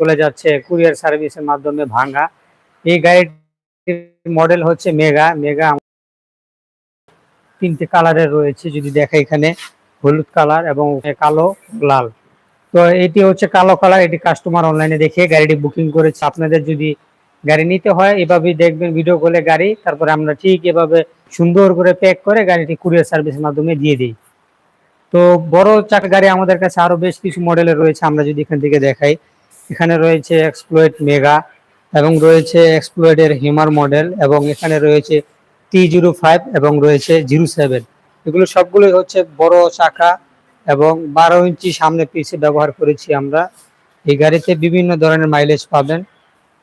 চলে যাচ্ছে কুরিয়ার সার্ভিসের মাধ্যমে ভাঙা এই গাড়িটির মডেল হচ্ছে মেগা। মেগা তিনটে কালারের রয়েছে, যদি দেখা এখানে। হলুদ কালার এবং কালো, লাল। তো এটি হচ্ছে কালো কালার, এটি কাস্টমার অনলাইনে দেখে গাড়িটি বুকিং করেছে। আপনাদের যদি গাড়ি নিতে হয়, এভাবেই দেখবেন ভিডিও কলে গাড়ি, তারপরে আমরা ঠিক এভাবে সুন্দর করে প্যাক করে গাড়িটি কুরিয়ার সার্ভিসের মাধ্যমে দিয়ে দিই। তো বড় চাকা গাড়ি আমাদের কাছে আরও বেশ কিছু মডেলের রয়েছে, আমরা যদি এখান থেকে দেখাই। এখানে রয়েছে এক্সপ্লোয়েট মেগা এবং রয়েছে এক্সপ্লোয়েটের হিমার মডেল এবং এখানে রয়েছে টি জিরো ফাইভ এবং রয়েছে জিরো সেভেন এগুলো সবগুলোই হচ্ছে বড় চাকা এবং বারো ইঞ্চি সামনে পিছে ব্যবহার করেছি আমরা। এই গাড়িতে বিভিন্ন ধরনের মাইলেজ পাবেন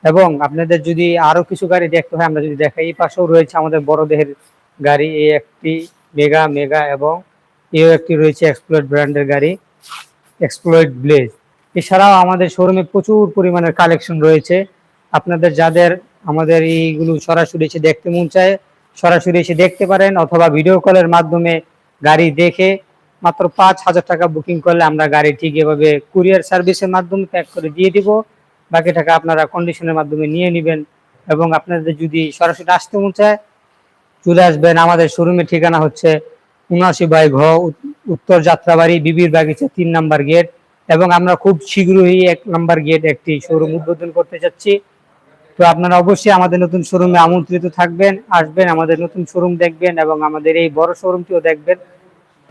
এবং আপনাদের যদি আরও কিছু গাড়ি দেখতে হয়, আমরা যদি দেখাই, এই পাশেও রয়েছে আমাদের বড় দেহের গাড়ি এই একটি মেগা মেগা এবং এও একটি রয়েছে এক্সপ্লোয়েট ব্র্যান্ডের গাড়ি এক্সপ্লোয়েট ব্লেজ এছাড়াও আমাদের শোরুমে প্রচুর পরিমাণের কালেকশন রয়েছে। আপনাদের যাদের আমাদের এইগুলো সরাসরি এসে দেখতে মন চায়, সরাসরি এসে দেখতে পারেন অথবা ভিডিও কলের মাধ্যমে গাড়ি দেখে মাত্র পাঁচ হাজার টাকা বুকিং করলে আমরা গাড়ি ঠিক এভাবে কুরিয়ার সার্ভিসের মাধ্যমে প্যাক করে দিয়ে দিব। বাকি টাকা আপনারা কন্ডিশনের মাধ্যমে নিয়ে নেবেন এবং আপনাদের যদি সরাসরি আসতে মন চায়, চলে আসবেন। আমাদের শোরুমের ঠিকানা হচ্ছে উনআশি বাই ঘ, উত্তর যাত্রাবাড়ি, বিবির বাগিচা তিন নাম্বার গেট এবং আমরা খুব শীঘ্রই এক নাম্বার গেট একটি শোরুম উদ্বোধন করতে যাচ্ছি। তো আপনারা অবশ্যই আমাদের নতুন শোরুমে আমন্ত্রিত থাকবেন, আসবেন, আমাদের নতুন শোরুম দেখবেন এবং আমাদের এই বড় শোরুমটিও দেখবেন।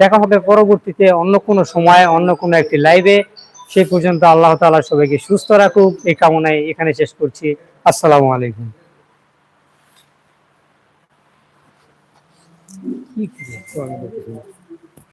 দেখা হবে পরবর্তীতে অন্য কোনো সময়, অন্য কোনো একটি লাইভে সেই পর্যন্ত আল্লাহ তাআলা সবাইকে সুস্থ রাখুক। এই কামনায় এখানে শেষ করছি। আসসালামু আলাইকুম। কি?